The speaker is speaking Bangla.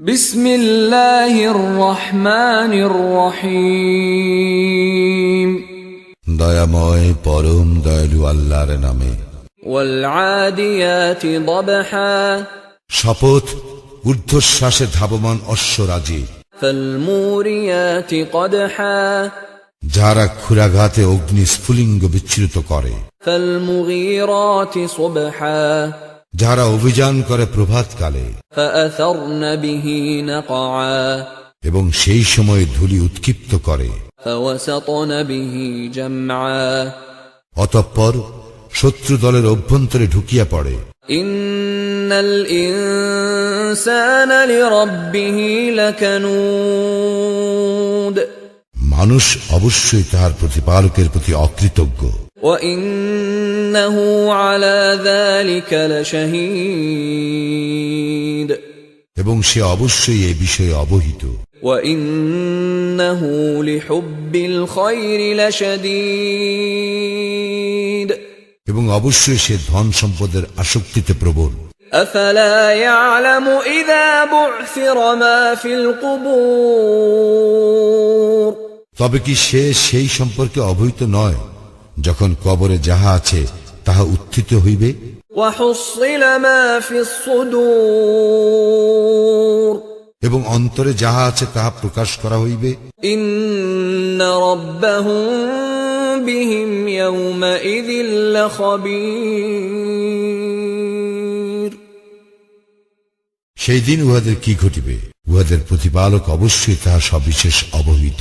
بسم الله الرحمن الرحيم দয়াময় পরম দয়ালু আল্লাহর নামে والعاديات ضبحا শপথ ঊর্ধ্বশ্বাসে ধাবমান অশ্বরাজি فالموريات قدحا যারা ক্ষুরাঘাতে অগ্নি স্ফুলিঙ্গ বিচ্ছুরিত করে فالمغيرات صبحا যারা অভিযান করে প্রভাতকালে এবং সেই সময় ধুলি উৎক্ষিপ্ত করে। অতঃপর শত্রু দলের অভ্যন্তরে ঢুকিয়া পড়ে। মানুষ অবশ্যই তাহার প্রতিপালকের প্রতি অকৃতজ্ঞ। وإنه على ذلك لشهيد এবং সে অবশ্যই এ বিষয়ে অবহিত وإنه لحب الخير لشديد এবং অবশ্যই সে ধন সম্পদের আসক্তিতে প্রবল أفلا يعلم إذا بعثر ما في القبور তবে কি সে সেই সম্পর্কে অবহিত নয় যখন কবরে যাহা আছে তাহা উত্থিত হইবে। এবং অন্তরে যাহা আছে তাহা প্রকাশ করা হইবে। সেই দিন উহাদের কি ঘটিবে? উহাদের প্রতিপালক অবশ্যই তাহা সবিশেষ অবহিত।